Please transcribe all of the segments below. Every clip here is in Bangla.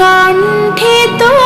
কণ্ঠে তো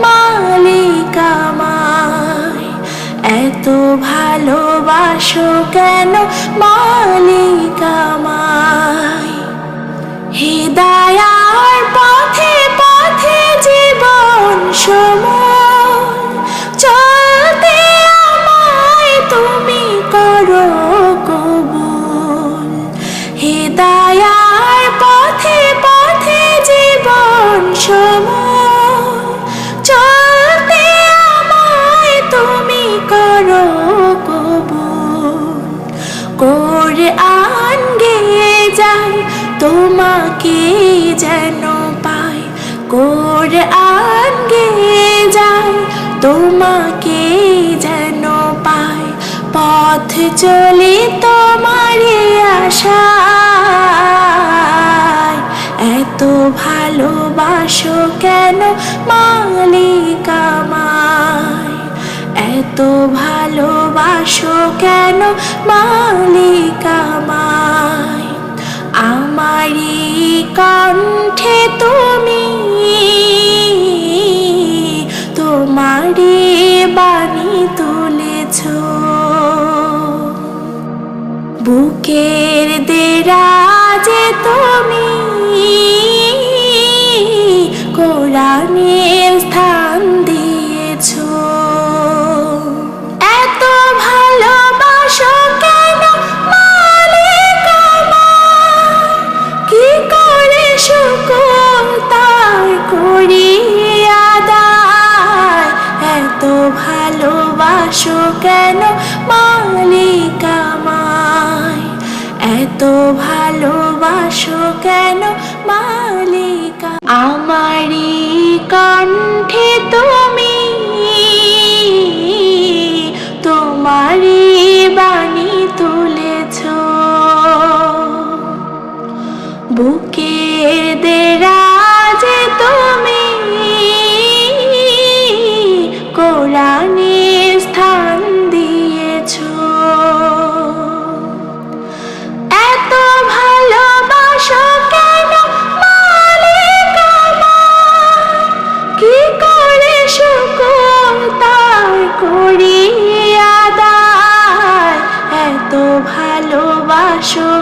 মালিক আমায়। এত ভালোবাসো কেন মালিক আমায়? হৃদয়ার পা করে আন গেয়ে যাই, তোমাকে যেন পাই। করে আন গেয়ে যাই, তোমাকে যেন পাই। পথ চলে তোমারই আশা এত ভালোবাসো কেন মালিক? ভালোবাসো কেন মালিকামায় আমারই কণ্ঠে তুমি তোমারই বাণী তুলেছ। বুকে এত ভালোবাসো কেন মালিকা? আমারই কণ্ঠে তুমি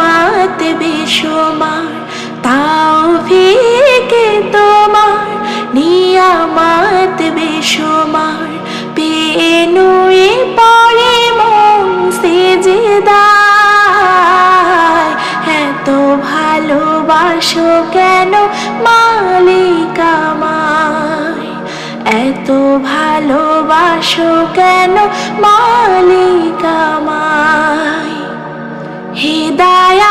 মাত বেশমার তাও ভিকে তোমার, নিয়ামাত বেশমার পেনুয়ে পড়ে মন সেজে দায় এত ভালোবাসো কেন মালিকামায় এত ভালোবাসো কেন মালিকামায় হেদায়া